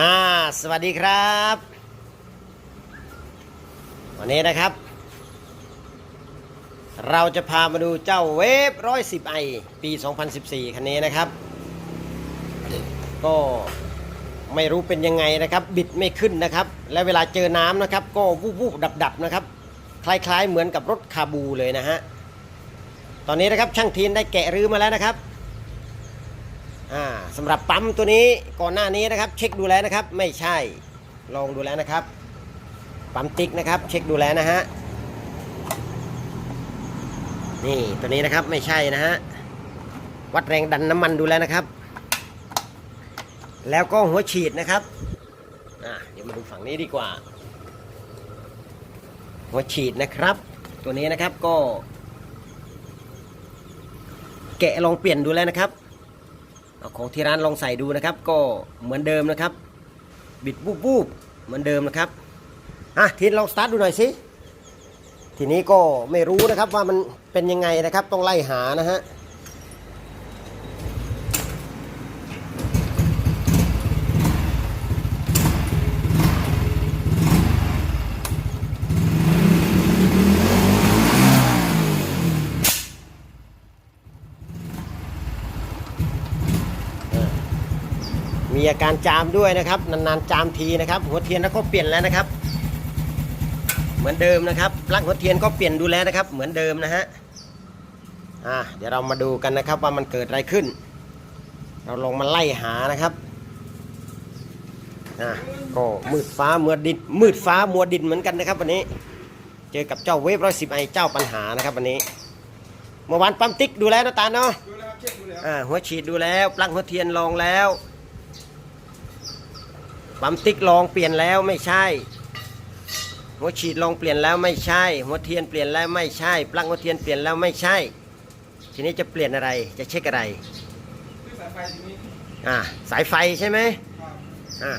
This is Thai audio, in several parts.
อ่าสวัสดีครับ วันนี้นะครับ เราจะพามาดูเจ้าเวฟร้อยสิบไอปี 2014 คันนี้นะครับ ก็ไม่รู้เป็นยังไงนะครับ บิดไม่ขึ้นนะครับ และเวลาเจอน้ำนะครับ ก็วูบวูบดับดับๆนะครับ คล้ายๆเหมือนกับรถคาบูเลยนะฮะ ตอนนี้นะครับช่างทีนได้แกะรื้อมาแล้วนะครับ อ่าสำหรับปั๊มตัวนี้ก่อนหน้านี้นะครับ เช็คดูแลนะครับ ไม่ใช่ลองดูแล้วนะครับ ปั๊มติ๊กนะครับ เช็คดูแลนะฮะนี่ตัวนี้นะครับไม่ใช่นะฮะวัดแรงดันน้ำมันดูแลนะครับ แล้วก็หัวฉีดนะครับอ่าเดี๋ยวมาดูฝั่งนี้ดีกว่า หัวฉีดนะครับ ตัวนี้นะครับก็ แกะลองเปลี่ยนดูแล้วนะครับ ของที่ร้านลองใส่ดูนะครับ ก็เหมือนเดิมนะครับ บิดบูบวูบเหมือนเดิมนะครับอะทีนลองสตาร์ทดูหน่อยสิทีนี้ก็ไม่รู้นะครับว่ามันเป็นยังไงนะครับ ต้องไล่หานะฮะ มีอาการจามด้วยนะครับ นานๆจามทีนะครับ หัวเทียนแล้วก็เปลี่ยนแล้วนะครับ เหมือนเดิมนะครับปลั๊กหัวเทียนก็เปลี่ยนดูแลนะครับ เหมือนเดิมนะฮะอะเดี๋ยวเรามาดูกันนะครับว่ามันเกิดอะไรขึ้น เราลองมาไล่หานะครับอะก็มืดฟ้ามัวดินมืดฟ้ามัวดินเหมือนกันนะครับวันนี้ เจอกับเจ้าเวฟร้อยสิบไอเจ้าปัญหานะครับวันนี้เมื่อวานปั๊มติ๊กดูแลนะตาเนาะดูแล้วครับเช็คดูแล้วอ่าหัวฉีดดูแล้วปลั๊กหัวเทียนลองแล้ว ปั๊มติ๊กลองเปลี่ยนแล้วไม่ใช่ หัวฉีดลองเปลี่ยนแล้วไม่ใช่ หัวเทียนเปลี่ยนแล้วไม่ใช่ ปลั๊กหัวเทียนเปลี่ยนแล้วไม่ใช่ ทีนี้จะเปลี่ยนอะไรจะเช็คอะไรอ่าสายไฟใช่ไหมอ่า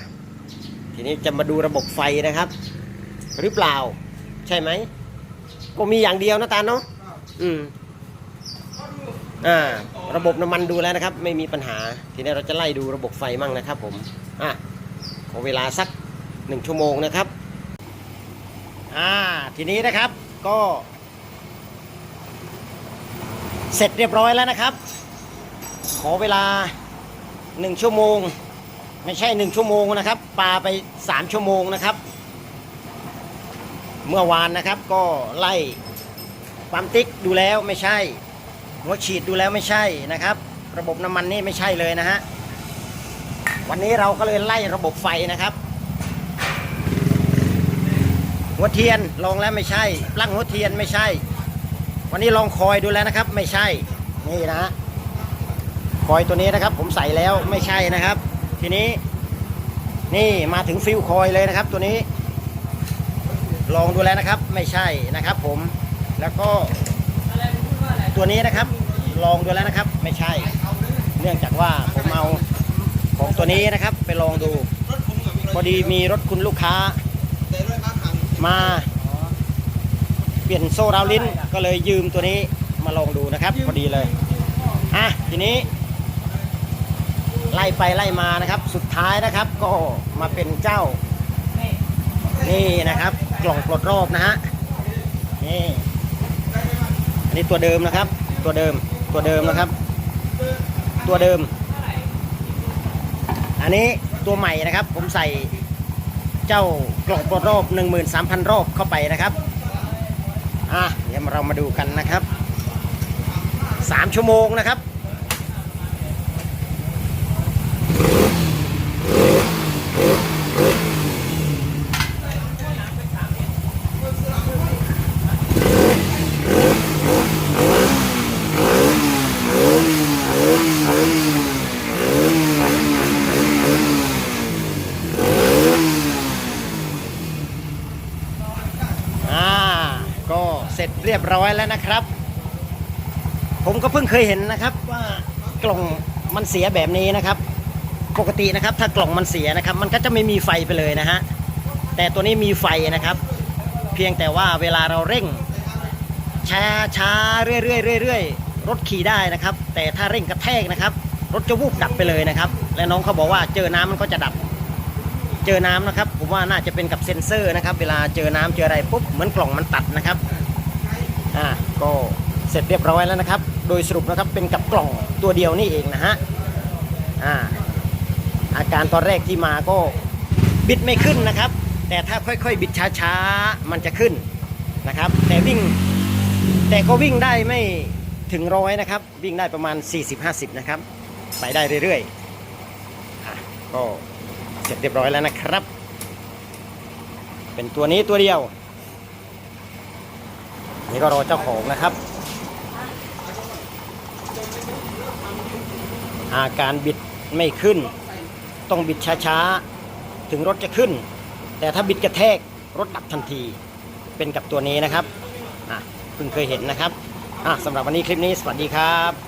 ทีนี้จะมาดูระบบไฟนะครับ หรือเปล่า ใช่ไหมก็มีอย่างเดียวนะตาเนาะอืมอ่าระบบน้ำมันดูแล้วนะครับ ไม่มีปัญหา ทีนี้เราจะไล่ดูระบบไฟมั่งนะครับผมอะ เวลาสักหนึ่งชั่วโมงนะครับอ่าทีนี้นะครับก็ เสร็จเรียบร้อยแล้วนะครับ ขอเวลาหนึ่งชั่วโมง ไม่ใช่หนึ่งชั่วโมงนะครับปลาไปสามชั่วโมงนะครับ เมื่อวานนะครับก็ไล่ปั๊มติ๊กดูแล้วไม่ใช่หัวฉีดดูแล้วไม่ใช่นะครับ ระบบน้ำมันนี่ไม่ใช่เลยนะฮะ วันนี้เราก็เลยไล่ระบบไฟนะครับ หัวเทียนลองแล้วไม่ใช่ปลั๊กหัวเทียนไม่ใช่ วันนี้ลองคอยดูแล้วนะครับ ไม่ใช่นี่นะฮะคอยตัวนี้นะครับ ผมใส่แล้วไม่ใช่นะครับ ทีนี้ นี่มาถึงฟิวคอยเลยนะครับ ตัวนี้ ลองดูแล้วนะครับ ไม่ใช่นะครับ ผมแล้วก็ตัวนี้นะครับ ลองดูแล้วนะครับ ไม่ใช่ เนื่องจากว่าผมเอา ของตัวนี้นะครับไปลองดู พอดีมีรถคุณลูกค้า มา เปลี่ยนโซ่ราวลิ้นก็เลยยืมตัวนี้มาลองดูนะครับ พอดีเลยอะทีนี้ ไล่ไปไล่มานะครับ สุดท้ายนะครับก็มาเป็นเจ้า นี่นะครับ กล่องปลดรอบนะฮะนี่อันนี้ตัวเดิมนะครับ ตัวเดิมตัวเดิมนะครับ ตัวเดิม อันนี้ตัวใหม่นะครับ ผมใส่เจ้ากล่องปลดรอบ 13,000 รอบเข้าไปนะครับ อะเดี๋ยวเรามาดูกันนะครับ 3 ชั่วโมงนะครับ อ่า ก็เสร็จเรี ยบร้อยแล้วนะครับ ผมก็เพิ่งเคยเห็นนะครับ ว่ากล่องมันเสียแบบนี้นะครับ ปกตินะครับ ถ้ากล่องมันเสียนะครับ มันก็จะไม่มีไฟไปเลยนะฮะแต่ตัวนี้มีไฟนะครับ เพียงแต่ว่าเวลาเราเร่ง ช้าช้าเรื่อยเรื่อยๆรถขี่ได้นะครับ แต่ถ้าเร่งกระแทกนะครับ รถจะวูบดับไปเลยนะครับ และน้องเขาบอกว่าเจอน้ำมันก็จะดับ เจอน้ำนะครับ ผมว่าน่าจะเป็นกับเซ็นเซอร์นะครับ เวลาเจอน้ำเจออะไรปุ๊บเหมือนกล่องมันตัดนะครับ อ่าก็เสร็จเรียบร้อยแล้วนะครับ โดยสรุปนะครับเป็นกับกล่องตัวเดียวนี่เองนะฮะอ่าอาการตอนแรกที่มาก็บิดไม่ขึ้นนะครับ แต่ถ้าค่อยๆ บิดช้าๆ มันจะขึ้นนะครับ แต่วิ่งแต่ก็วิ่งได้ไม่ถึงร้อยนะครับ วิ่งได้ประมาณ 40-50 นะครับ ไปได้เรื่อยๆก็เสร็จเรียบร้อยแล้วนะครับ เป็นตัวนี้ตัวเดียว นี่ก็รอเจ้าของนะครับ อาการบิดไม่ขึ้น ต้องบิดช้าๆ ถึงรถจะขึ้น แต่ถ้าบิดกระแทกรถดับทันที เป็นกับตัวนี้นะครับเพิ่งเคยเห็นนะครับสำหรับวันนี้คลิปนี้สวัสดีครับ